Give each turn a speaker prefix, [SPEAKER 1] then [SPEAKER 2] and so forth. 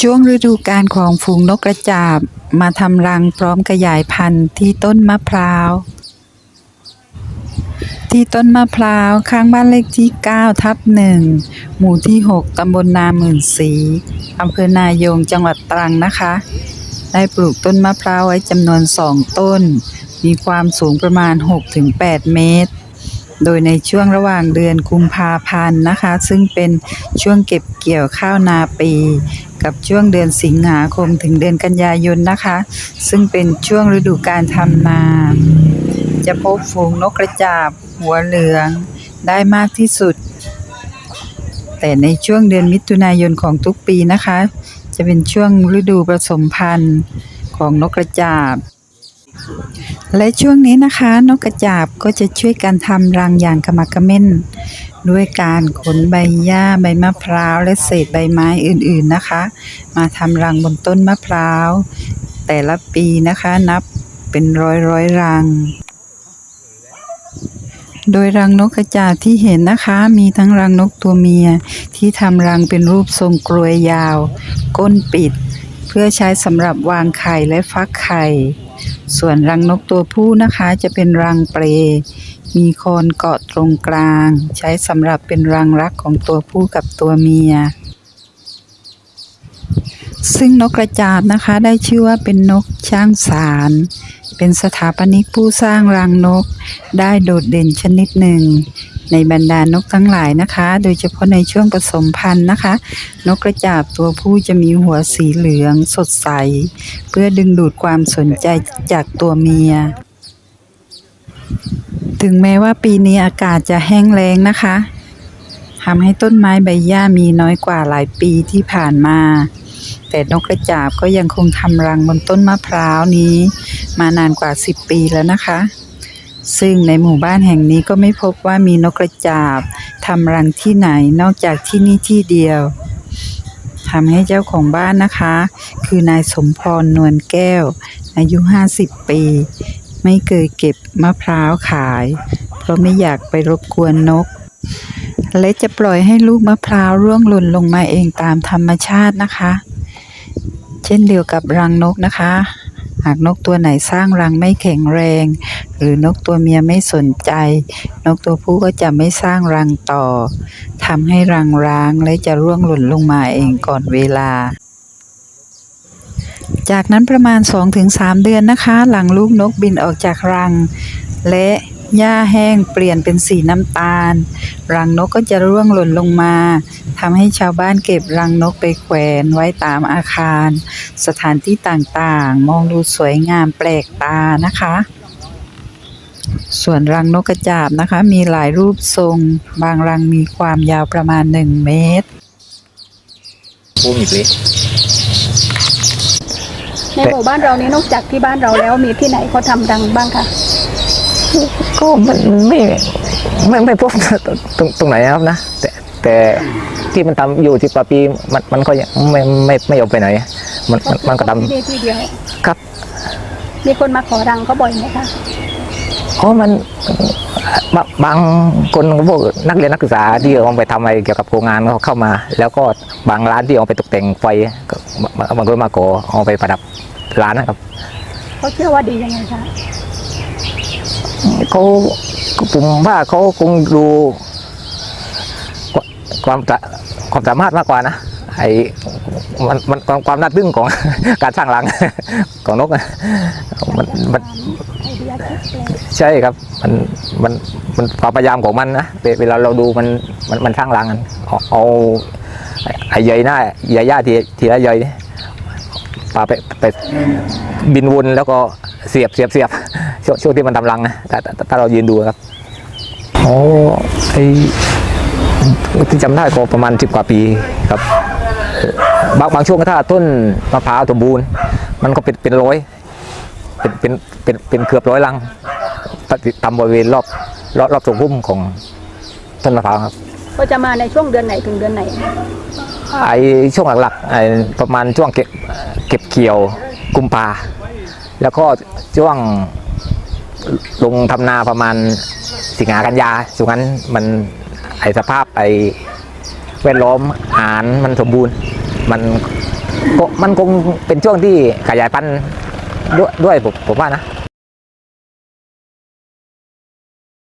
[SPEAKER 1] ช่วงฤดูกาลของฝูงนกกระจาบมาทำรังพร้อมขยายพันธุ์ที่ต้นมะพร้าว ที่ต้นมะพร้าวข้างบ้านเลขที่ 9 ทับ1หมู่ที่ 6 ตำบลนาหมื่นศรีอำเภอนายงจังหวัดตรังนะคะ ได้ปลูกต้นมะพร้าวไว้จำนวน 2 ต้น มีความสูงประมาณ 6-8 เมตร โดยในช่วงระหว่างเดือนกุมภาพันธ์นะคะ ซึ่งเป็นช่วงเก็บเกี่ยวข้าวนาปี กับช่วงเดือนสิงหาคมถึงเดือนกันยายนนะคะ ซึ่งเป็นช่วงฤดูการทำนา จะพบฝูงนกกระจาบ หัวเหลืองได้มากที่สุด แต่ในช่วงเดือนมิถุนายนของทุกปีนะคะ จะเป็นช่วงฤดูผสมพันธุ์ของนกกระจาบ และช่วงนี้นะคะ นกกระจาบก็จะช่วยกันทำรังอย่างกระมักกระเม่น ด้วยการขนใบหญ้าใบมะพร้าวและเศษใบไม้อื่นๆนะคะ มาทำรังบนต้นมะพร้าว แต่ละปีนะคะนับเป็นร้อยร้อยรัง โดยรังนกกระจาบที่เห็นนะคะ มีทั้งรังนกตัวเมียที่ทำรังเป็นรูปทรงกลวยยาว ก้นปิด เพื่อใช้สำหรับวางไข่และฟักไข่ ส่วนรังนกตัวผู้นะคะจะเป็นรังเปรมีโคนเกาะตรงกลาง ใช้สำหรับเป็นรังรักของตัวผู้กับตัวเมีย ซึ่งนกกระจาบนะคะได้ชื่อว่าเป็นนกช่างสาร เป็นสถาปนิกผู้สร้างรังนก ได้โดดเด่นชนิดหนึ่ง ในบรรดานกทั้งหลายนะคะ โดยเฉพาะในช่วงผสมพันธุ์นะคะ นกกระจาบตัวผู้จะมีหัวสีเหลืองสดใส เพื่อดึงดูดความสนใจจากตัวเมีย ถึงแม้ว่าปีนี้อากาศจะแห้งแล้งนะคะทำให้ต้นไม้ใบหญ้ามีน้อยกว่าหลายปีที่ผ่านมาแต่นกกระจาบก็ยังคงทำรังบนต้นมะพร้าวนี้ มานานกว่า 10 ปีแล้วนะคะ ซึ่งในหมู่บ้านแห่งนี้ก็ไม่พบว่ามีนกกระจาบทำรังที่ไหนนอกจากที่นี่ที่เดียวทำให้เจ้าของบ้านนะคะ คือนายสมพรนวลแก้ว อายุ 50 ปี ไม่เคยเก็บมะพร้าวขาย เพราะไม่อยากไปรบกวนนก และจะปล่อยให้ลูกมะพร้าวร่วงหล่นลงมาเองตามธรรมชาตินะคะ เช่นเดียวกับรังนกนะคะ หากนกตัวไหนสร้างรังไม่แข็งแรง หรือนกตัวเมียไม่สนใจ นกตัวผู้ก็จะไม่สร้างรังต่อทำให้รังร้างและจะร่วงหล่นลงมาเองก่อนเวลา จากนั้นประมาณ 2-3 เดือนนะคะ หลังลูกนกบินออกจากรัง และ หญ้าแห้งเปลี่ยนเป็นสีน้ำตาล รังนกก็จะร่วงหล่นลงมาทำให้ชาวบ้านเก็บรังนกไปแขวนไว้ตามอาคาร สถานที่ต่างๆ มองดูสวยงามแปลกตานะคะ ส่วนรังนกกระจาบนะคะ มีหลายรูปทรง บางรังมีความยาวประมาณ 1 เมตร
[SPEAKER 2] ผู้มีเล็ก
[SPEAKER 3] ในหมู่บ้านเรานี้นอกจากที่บ้านเราแล้วมีที่ไหนเขาทำรังบ้างคะ
[SPEAKER 2] ก็มันไม่ไม่ไม่พบตรงตรงไหนนะครับนะ แต่แต่ที่มันทำอยู่ที่ปาปีมันมันก็ยังไม่ไม่ไม่ยอมไปไหน มันมันมันก็ท
[SPEAKER 3] ที่นี่ที่เดียวำ
[SPEAKER 2] ครับ
[SPEAKER 3] มีคนมาขอรังเขาบ่อยไหมคะ
[SPEAKER 2] เพราะมันบางบางคนพวกนักเรียนนักศึกษาที่เอาไปทำอะไรเกี่ยวกับโรงงานเขาเข้ามา แล้วก็บางร้านที่เอาไปตกแต่งไฟก็บางบางคนมาขอเอาไปประดับร้านนะครับ
[SPEAKER 3] เขาเชื่อว่าดียังไงคะ
[SPEAKER 2] เขาผมว่าเขาคงดูความความสามารถมากกว่านะไอ้มันมันความความน่าทึ่งของการสร้างรังของนกมันมันใช่ครับ มันมันมันความพยายามของมันนะเวลาเราดูมันมันมันสร้างรังกันเอาไอ้ใยหน้าใยหญ้าทีทีละใยปาไปไปบินวนแล้วก็เสียบเสียบเสียบ วงช่วงที่มันทำรังนะถ้าถ้าถ้าเรายืนดูครับโอ้ไอที่จำได้ก็ประมาณสิบกว่าปีครับเอ่อบางบางช่วงถ้าต้นมะพร้าวสมบูรณ์ มันก็เป็นเป็นร้อยเป็นเป็นเป็นเป็นเกือบร้อยลังตามบริเวณรอบรอบรอบทรงพุ่มของต้นมะพร้าวครับ
[SPEAKER 3] เขาจะมาในช่วงเดือนไหนถึงเดือนไหน
[SPEAKER 2] ไอช่วงหลักๆไอประมาณช่วงเก็บเก็บเกี่ยวกุมภาแล้วก็ช่วง ลงทำนาประมาณสิงหากันยาสุงนั้นมันไอสภาพไอแวดล้อมอาหารมันสมบูรณ์ มันก็มันคงเป็นช่วงที่ขยายพันธุ์ด้วยด้วยผมผมว่านะ